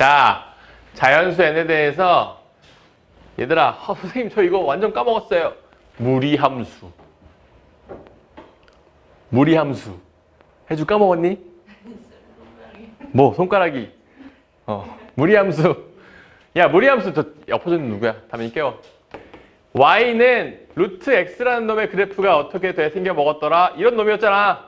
자, 자연수 n에 대해서 얘들아, 아, 선생님 저 이거 완전 까먹었어요. 무리함수. 무리함수. 해주 까먹었니? 뭐 손가락이. 어, 무리함수. 야, 무리함수 저 엎어져는 누구야? 담임이 깨워. y는 루트 x라는 놈의 그래프가 어떻게 돼 생겨 먹었더라? 이런 놈이었잖아.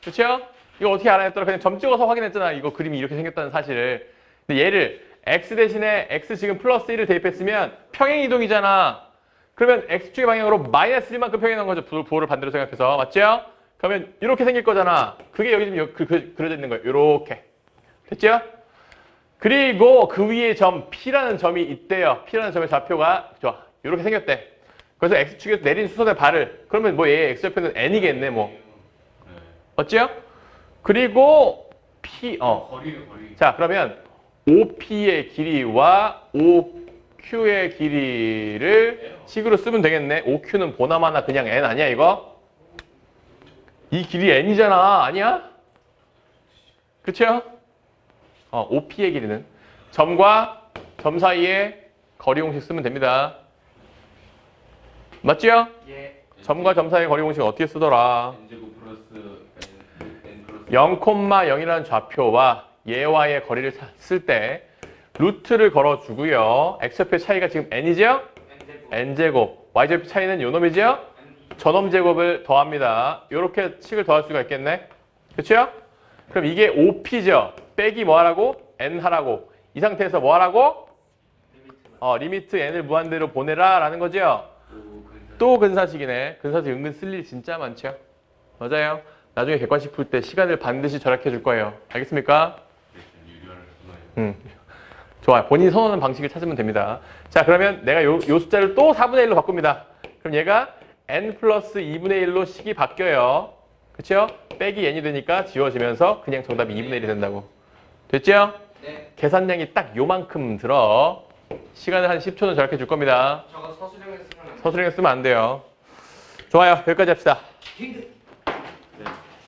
그렇죠? 이거 어떻게 알아냈더라? 그냥 점 찍어서 확인했잖아. 이거 그림이 이렇게 생겼다는 사실을. 얘를 x 대신에 x 지금 플러스 1을 대입했으면 평행 이동이잖아. 그러면 x축의 방향으로 마이너스 1만큼 평행한 거죠. 부- 부호를 반대로 생각해서. 맞죠? 그러면 이렇게 생길 거잖아. 그게 여기 지금 여- 그, 그, 그려져 있는 거예요. 이렇게. 됐죠? 그리고 그 위에 점 P라는 점이 있대요. P라는 점의 좌표가 좋아. 이렇게 생겼대. 그래서 X축에서 내린 수선의 발을 그러면 뭐 얘 X좌표는 N이겠네 뭐. 맞죠? 그리고 P 어. 자 그러면 OP의 길이와 OQ의 길이를 식으로 쓰면 되겠네. OQ는 보나마나 그냥 N 아니야 이거? 이 길이 N이잖아. 아니야? 그쵸? 어, OP의 길이는 점과 점 사이에 거리 공식 쓰면 됩니다. 맞죠? 예. 점과 점 사이의 거리 공식 어떻게 쓰더라? n 제곱 플러스 n, n 플러스 0,0이라는 좌표와 얘와의 거리를 쓸 때 루트를 걸어주고요. x좌표 차이가 지금 n이죠? n 제곱 n제곱. y좌표 차이는 요 놈이죠? 저놈 제곱을 더합니다. 이렇게 식을 더할 수가 있겠네. 그렇죠? 그럼 이게 5p죠. 빼기 뭐 하라고? n 하라고. 이 상태에서 뭐 하라고? 어, 리미트 n을 무한대로 보내라 라는 거죠. 또 근사 또 근사식이네. 근사식 은근 쓸 일 진짜 많죠. 맞아요. 나중에 객관식 풀 때 시간을 반드시 절약해 줄 거예요. 알겠습니까? 음. 좋아요. 본인이 선호하는 방식을 찾으면 됩니다. 자, 그러면 내가 요, 요 숫자를 또 4분의 1로 바꿉니다. 그럼 얘가 n 플러스 2분의 1로 식이 바뀌어요. 그쵸? 빼기 n이 되니까 지워지면서 그냥 정답이 2분의 1이 된다고. 됐죠? 네. 계산량이 딱 요만큼 들어. 시간을 한 10초는 절약해 줄 겁니다. 저거 서술형에 쓰면 서술형에 쓰면 안 돼요. 좋아요. 여기까지 합시다.